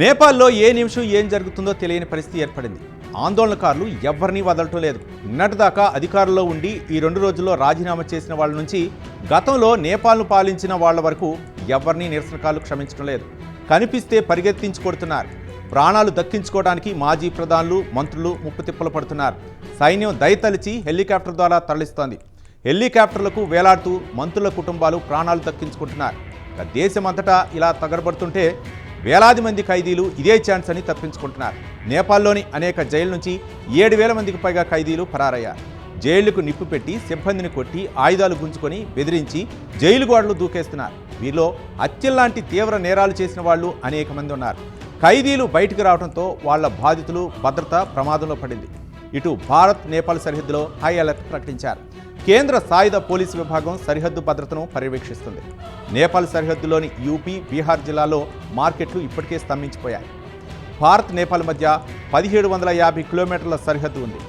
నేపాల్లో ఏ నిమిషం ఏం జరుగుతుందో తెలియని పరిస్థితి ఏర్పడింది. ఆందోళనకారులు ఎవరినీ వదలటం లేదు. నిన్నటిదాకా అధికారంలో ఉండి ఈ రెండు రోజుల్లో రాజీనామా చేసిన వాళ్ళ నుంచి గతంలో నేపాల్ను పాలించిన వాళ్ళ వరకు ఎవరినీ నిరసనకారులు క్షమించడం లేదు. కనిపిస్తే పరిగెత్తించి కొడుతున్నారు ప్రాణాలు దక్కించుకోవడానికి మాజీ ప్రధానులు మంత్రులు ముప్పుతిప్పలు పడుతున్నారు. సైన్యం దయతలిచి హెలికాప్టర్ ద్వారా తరలిస్తోంది. హెలికాప్టర్లకు వేలాడుతూ మంత్రుల కుటుంబాలు ప్రాణాలు దక్కించుకుంటున్నారు. దేశమంతటా ఇలా తగరబడుతుంటే వేలాది మంది ఖైదీలు ఇదే ఛాన్స్ అని తప్పించుకుంటున్నారు. నేపాల్లోని అనేక జైలు నుంచి ఏడు వేల మందికి పైగా ఖైదీలు పరారయ్యారు. జైళ్ళకు నిప్పు పెట్టి సిబ్బందిని కొట్టి ఆయుధాలు గుంజుకొని బెదిరించి జైలు గోడలు దూకేస్తున్నారు. వీరిలో అత్యల్లాంటి తీవ్ర నేరాలు చేసిన వాళ్ళు అనేక మంది ఉన్నారు. ఖైదీలు బయటకు రావడంతో వాళ్ళ బాధితులు భద్రత ప్రమాదంలో పడింది. ఇటు భారత్ నేపాల్ సరిహద్దులో హై అలర్ట్ ప్రకటించారు. కేంద్ర సాయుధ పోలీసు విభాగం సరిహద్దు భద్రతను పర్యవేక్షిస్తుంది. నేపాల్ సరిహద్దులోని యూపీ బీహార్ జిల్లాలో మార్కెట్లు ఇప్పటికే స్తంభించిపోయాయి. భారత్ నేపాల్ మధ్య పదిహేడు వందల యాభై కిలోమీటర్ల సరిహద్దు ఉంది.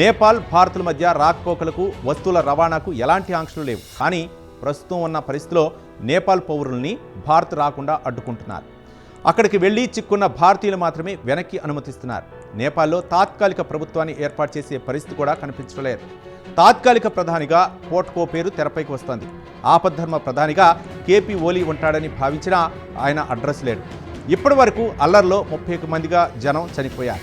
నేపాల్ భారత్ల మధ్య రాకపోకలకు వస్తువుల రవాణాకు ఎలాంటి ఆంక్షలు లేవు. కానీ ప్రస్తుతం ఉన్న పరిస్థితిలో నేపాల్ పౌరుల్ని భారత్ రాకుండా అడ్డుకుంటున్నారు. అక్కడికి వెళ్ళి చిక్కున్న భారతీయులు మాత్రమే వెనక్కి అనుమతిస్తున్నారు. నేపాల్లో తాత్కాలిక ప్రభుత్వాన్ని ఏర్పాటు చేసే పరిస్థితి కూడా కనిపించలేదు. తాత్కాలిక ప్రధానిగా పోట్కో పేరు తెరపైకి వస్తోంది. ఆపద్ధర్మ ప్రధానిగా కేపీ ఓలీ ఉంటాడని భావించినా ఆయన అడ్రస్ లేడు. ఇప్పటి వరకు అల్లర్లో ముప్పై మందిగా జనం చనిపోయారు.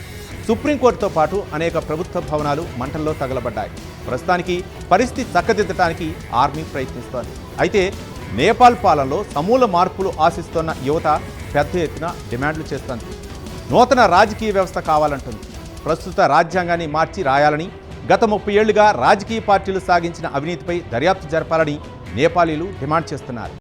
సుప్రీంకోర్టుతో పాటు అనేక ప్రభుత్వ భవనాలు మంటల్లో తగలబడ్డాయి. ప్రస్తుతానికి పరిస్థితి చక్కదిద్దటానికి ఆర్మీ ప్రయత్నిస్తోంది. అయితే నేపాల్ పాలనలో సమూల మార్పులు ఆశిస్తోన్న యువత పెద్ద ఎత్తున డిమాండ్లు చేస్తోంది. నూతన రాజకీయ వ్యవస్థ కావాలంటుంది. ప్రస్తుత రాజ్యాంగాన్ని మార్చి రాయాలని గత ముప్పై ఏళ్ళుగా రాజకీయ పార్టీలు సాగించిన అవినీతిపై దర్యాప్తు జరపాలని నేపాలీలు డిమాండ్ చేస్తున్నారు.